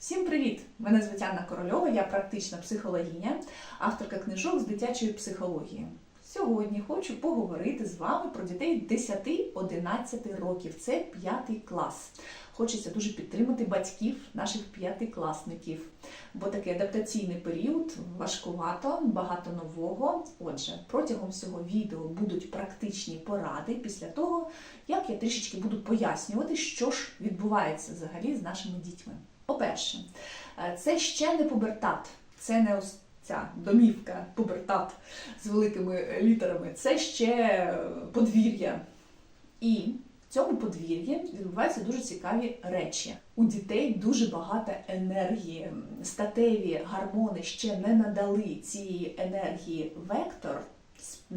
Всім привіт! Мене звуть Анна Корольова, я практична психологиня, авторка книжок з дитячої психології. Сьогодні хочу поговорити з вами про дітей 10-11 років. Це п'ятий клас. Хочеться дуже підтримати батьків наших п'ятикласників, бо такий адаптаційний період важкувато, багато нового. Отже, протягом всього відео будуть практичні поради після того, як я трішечки буду пояснювати, що ж відбувається взагалі з нашими дітьми. По-перше, е, це ще не пубертат, це не ось ця домівка пубертат з великими літерами, це ще е, подвір'я. І в цьому подвір'ї відбуваються дуже цікаві речі. У дітей дуже багато енергії. Статеві гормони ще не надали цієї енергії вектор,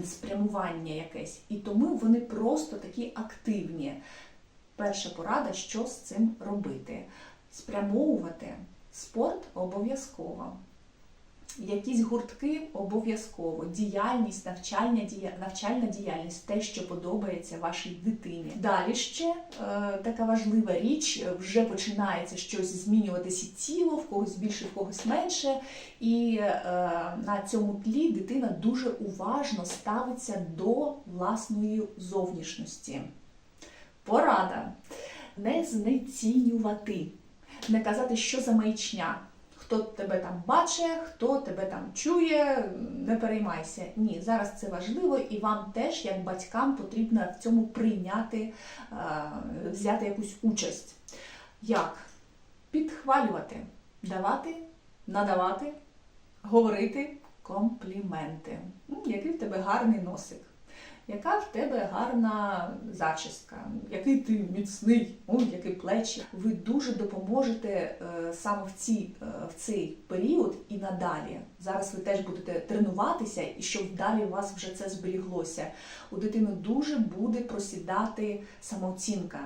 спрямування якесь, і тому вони просто такі активні. Перша порада, що з цим робити спрямовувати спорт обов'язково. Якісь гуртки обов'язково, діяльність, навчальна, дія, навчальна діяльність, те, що подобається вашій дитині. Далі ще е, така важлива річ, вже починається щось змінюватися тіло, в когось більше, в когось менше. І е, на цьому тлі дитина дуже уважно ставиться до власної зовнішності. Порада не знецінювати не казати, що за маячня. Хто тебе там бачить, хто тебе там чує, не переймайся. Ні, зараз це важливо, і вам теж, як батькам, потрібно в цьому прийняти, взяти якусь участь. Як? Підхвалювати, давати, надавати, говорити компліменти. Який в тебе гарний носик яка в тебе гарна зачіска, який ти міцний, ой, які плечі. Ви дуже допоможете е, саме в, ці, е, в цей період і надалі. Зараз ви теж будете тренуватися, і щоб далі у вас вже це зберіглося. У дитини дуже буде просідати самооцінка.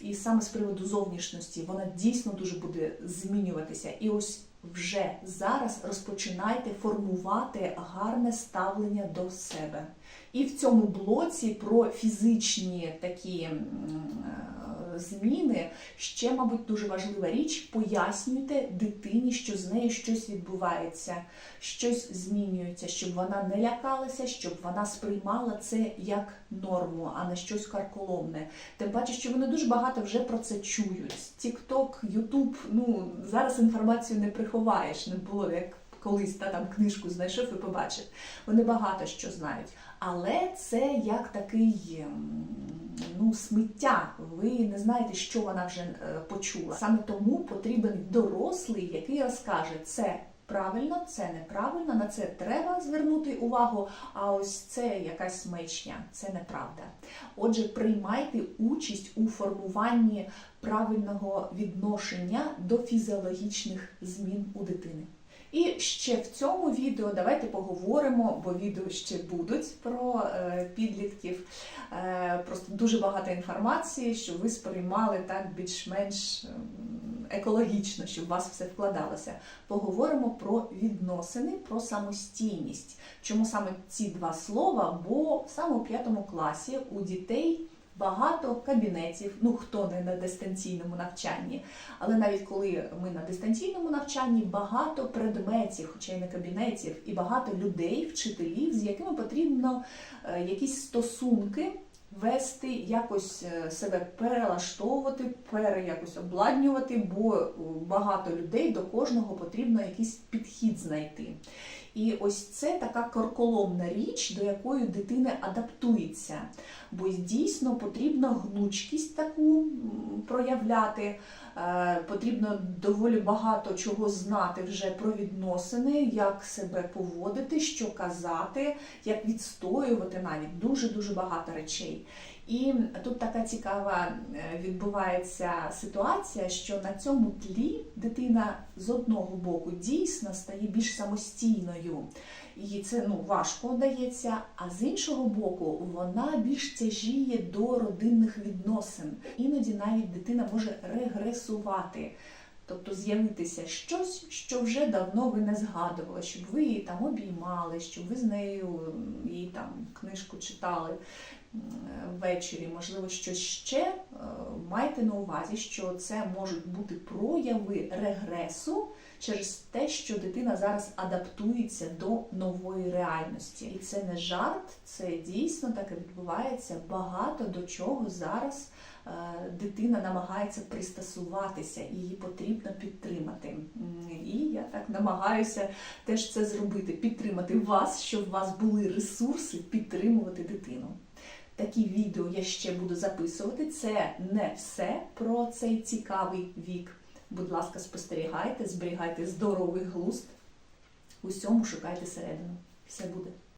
І саме з приводу зовнішності вона дійсно дуже буде змінюватися. І ось вже зараз розпочинайте формувати гарне ставлення до себе. І в цьому блоці про фізичні такі е, зміни ще, мабуть, дуже важлива річ. Пояснюйте дитині, що з нею щось відбувається, щось змінюється, щоб вона не лякалася, щоб вона сприймала це як норму, а не щось карколомне. Тим паче, що вони дуже багато вже про це чують. Тікток, Ютуб, ну зараз інформацію не приховаєш, не було як. Колись та там книжку знайшов і побачив. Вони багато що знають. Але це як такий ну, сміття. Ви не знаєте, що вона вже е, почула. Саме тому потрібен дорослий, який розкаже це. Правильно, це неправильно, на це треба звернути увагу. А ось це якась смечня, це неправда. Отже, приймайте участь у формуванні правильного відношення до фізіологічних змін у дитини. І ще в цьому відео давайте поговоримо, бо відео ще будуть про е, підлітків. Е, просто дуже багато інформації, щоб ви сприймали так більш-менш екологічно, щоб у вас все вкладалося. Поговоримо про відносини, про самостійність. Чому саме ці два слова? Бо саме у п'ятому класі у дітей багато кабінетів, ну хто не на дистанційному навчанні, але навіть коли ми на дистанційному навчанні, багато предметів, хоча й не кабінетів, і багато людей, вчителів, з якими потрібно е, якісь стосунки. Вести, якось е, себе перелаштовувати, переякось обладнювати, бо багато людей до кожного потрібно якийсь підхід знайти. І ось це така корколомна річ, до якої дитина адаптується. Бо дійсно потрібна гнучкість таку проявляти, е, потрібно доволі багато чого знати вже про відносини, як себе поводити, що казати, як відстоювати навіть дуже-дуже багато речей. І тут така цікава е, відбувається ситуація, що на цьому тлі дитина з одного боку дійсно стає більш самостійною. Їй це ну, важко дається, а з іншого боку, вона більш тяжіє до родинних відносин. Іноді навіть дитина може регресувати. Тобто з'явитися щось, що вже давно ви не згадували, щоб ви її там обіймали, щоб ви з нею її там книжку читали. Ввечері, можливо, щось ще, е, майте на увазі, що це можуть бути прояви регресу через те, що дитина зараз адаптується до нової реальності. І це не жарт, це дійсно так і відбувається. Багато до чого зараз е, дитина намагається пристосуватися, її потрібно підтримати. І я так намагаюся теж це зробити, підтримати вас, щоб у вас були ресурси підтримувати дитину. Такі відео я ще буду записувати. Це не все про цей цікавий вік. Будь ласка, спостерігайте, зберігайте здоровий глузд. Усьому шукайте середину. Все буде.